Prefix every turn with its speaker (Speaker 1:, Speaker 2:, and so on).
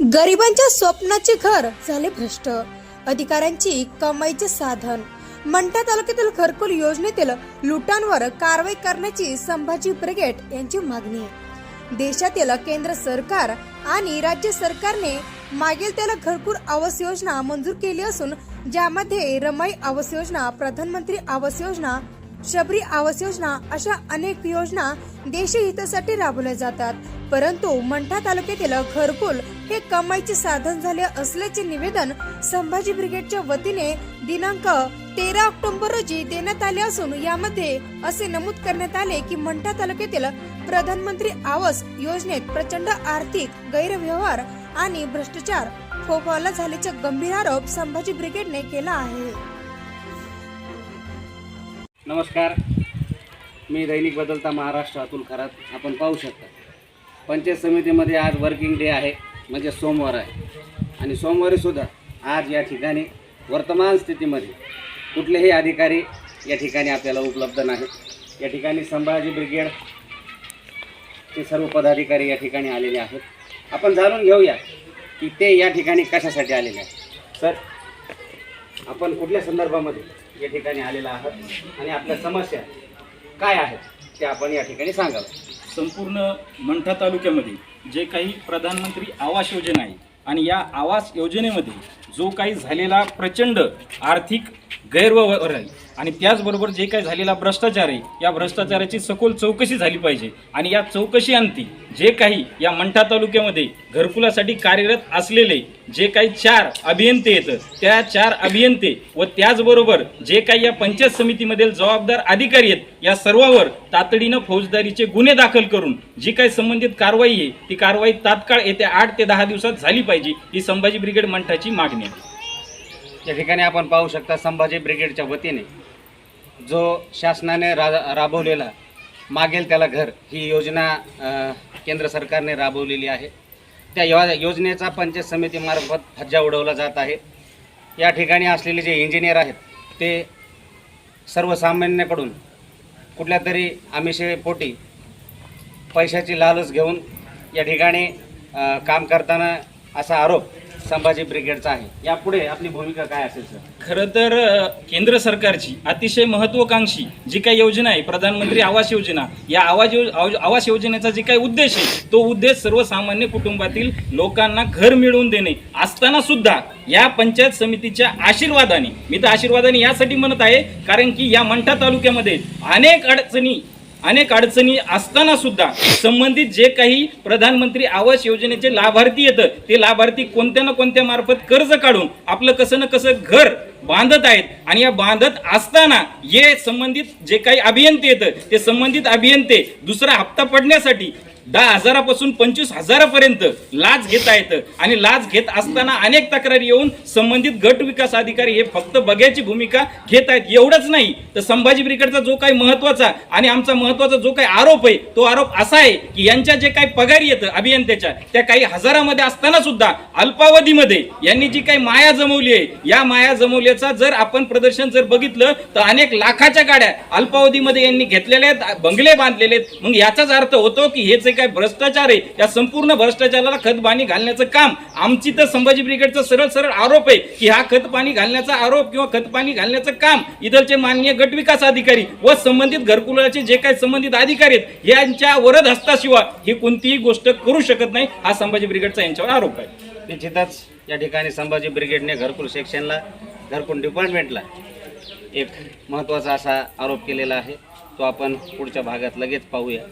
Speaker 1: गरिबांच्या स्वप्नाचे घर झाले भ्रष्ट. अधिकाऱ्यांची कमाईचे साधन. मंठा तालुक्यातील घरकुल योजनेतील लुटांवर कारवाई करण्याची संभाजी ब्रिगेड यांची मागणी. देशातील केंद्र सरकार आणि राज्य सरकारने मागील त्याला घरकुल आवास योजना मंजूर केली असून ज्यामध्ये रमाई आवास योजना प्रधानमंत्री आवास योजना शबरी आवास योजना अशा अनेक योजना देशहितासाठी राबवल्या जातात. परंतु मंठा तालुक्यातील घरकुल हे कमाईचे साधन झाले असल्याचे निवेदन संभाजी ब्रिगेडच्या वतीने दिनांक तेरा ऑक्टोबर रोजी देण्यात आले असून यामध्ये असे नमूद करण्यात आले की मंठा तालुक्यातील प्रधानमंत्री आवास योजनेत प्रचंड आर्थिक गैरव्यवहार आणि भ्रष्टाचार फोफावला झाल्याचा गंभीर आरोप संभाजी ब्रिगेडने केला आहे.
Speaker 2: नमस्कार. मी दैनिक बदलता महाराष्ट्र अतुल खरात. आपण पाहू शकता. पंचायत समितीमध्ये आज वर्किंग डे आहे. म्हणजे सोमवार आहे. आणि सोमवारीसुद्धा आज या ठिकाणी वर्तमान स्थितीमध्ये कुठलेही अधिकारी या ठिकाणी आपल्याला उपलब्ध नाहीत. या ठिकाणी संभाजी ब्रिगेड चे सर्व पदाधिकारी या ठिकाणी आलेले आहेत. आपण जाणून घेऊया की ते या ठिकाणी कशासाठी आलेले आहेत. सर आपण कुठल्या संदर्भामध्ये या ठिकाणी आलेला आहात आणि आपल्या समस्या काय आहेत ते आपण या ठिकाणी सांगावं.
Speaker 3: संपूर्ण मंठा तालुक्यामध्ये जे काही प्रधानमंत्री आवास योजना आहे आणि या आवास योजनेमध्ये जो काही झालेला प्रचंड आर्थिक गैरव्यवहार आहे आणि त्याचबरोबर जे काही झालेला भ्रष्टाचार आहे या भ्रष्टाचाराची सखोल चौकशी झाली पाहिजे आणि या चौकशी अंती जे काही या मंठा तालुक्यामध्ये घरकुलासाठी कार्यरत असलेले जे काही चार अभियंते येतं त्या चार अभियंते व त्याचबरोबर जे काही या पंचायत समितीमधील जबाबदार अधिकारी आहेत या सर्वावर तातडीनं फौजदारीचे गुन्हे दाखल करून जी काही संबंधित कारवाई आहे ती कारवाई तात्काळ येत्या आठ ते दहा दिवसात झाली पाहिजे ही संभाजी ब्रिगेड मंठाची मागणी आहे.
Speaker 2: या ठिकाणी आपण पाहू शकता संभाजी ब्रिगेडच्या वतीने जो शासनाने रा राबवलेला मागेल त्याला घर ही योजना केंद्र सरकारने राबवलेली आहे. त्या यो योजनेचा पंचायत समितीमार्फत फज्जा उडवला जात आहे. या ठिकाणी असलेले जे इंजिनियर आहेत ते सर्वसामान्याकडून कुठल्या तरी आमिषेपोटी पैशाची लालच घेऊन या ठिकाणी काम करताना असा आरोप संभाजी ब्रिगेडचा आहे. यापुढे आपली भूमिका काय असेल सर?
Speaker 3: खरं तर केंद्र सरकारची अतिशय महत्वाकांक्षी जी काही योजना आहे प्रधानमंत्री आवास योजना या आवाज आवास योजनेचा जे काही उद्देश आहे तो उद्देश सर्वसामान्य कुटुंबातील लोकांना घर मिळवून देणे असताना सुद्धा या पंचायत समितीच्या आशीर्वादाने मी तर आशीर्वादाने यासाठी म्हणत आहे कारण की या मंठा तालुक्यामध्ये अनेक अडचणी अनेक अडचणी असताना सुद्धा संबंधित जे काही प्रधानमंत्री आवास योजनेचे लाभार्थी येतं ते लाभार्थी कोणत्या ना कोणत्या मार्फत कर्ज काढून आपलं कसं ना कसं घर बांधत आहेत. आणि या बांधत असताना हे संबंधित जे काही अभियंते येतं ते संबंधित अभियंते दुसरा हप्ता पडण्यासाठी दहा हजारापासून पंचवीस हजारापर्यंत लाच घेता येतं आणि लाच घेत असताना अनेक तक्रारी येऊन संबंधित गट विकास अधिकारी हे फक्त बघ्याची भूमिका घेत आहेत. एवढंच नाही तर संभाजी ब्रिगेडचा जो काही महत्त्वाचा आणि आमचा महत्त्वाचा जो काही आरोप आहे तो आरोप असा आहे की यांच्या जे काही पगारी येतं अभियंत्याच्या त्या काही हजारामध्ये असताना सुद्धा अल्पावधीमध्ये यांनी जी काही माया जमवली आहे या माया जमवली मूल्याचा जर आपण प्रदर्शन जर बघितलं तर अनेक लाखाच्या गाड्या अल्पावधीमध्ये यांनी घेतलेल्या आहेत बंगले बांधलेले आहेत. मग याचाच अर्थ होतो की हे जे काय भ्रष्टाचार आहे या संपूर्ण भ्रष्टाचाराला खतपाणी घालण्याचं काम आमची तर संभाजी ब्रिगेडचा सरळ सरळ आरोप आहे की हा खतपाणी घालण्याचा आरोप किंवा खतपाणी घालण्याचं काम इथलचे माननीय गट विकास अधिकारी व संबंधित घरकुलाचे जे काही संबंधित अधिकारी आहेत यांच्या वरद हस्ताशिवाय ही कोणतीही गोष्ट करू शकत नाही हा संभाजी ब्रिगेडचा यांच्यावर आरोप आहे.
Speaker 2: निश्चितच या ठिकाणी संभाजी ब्रिगेडने घरकुल सेक्शनला घरकुल डिपार्टमेंटला एक महत्त्वाचा असा आरोप केलेला आहे. तो आपण पुढच्या भागात लगेच पाहूया.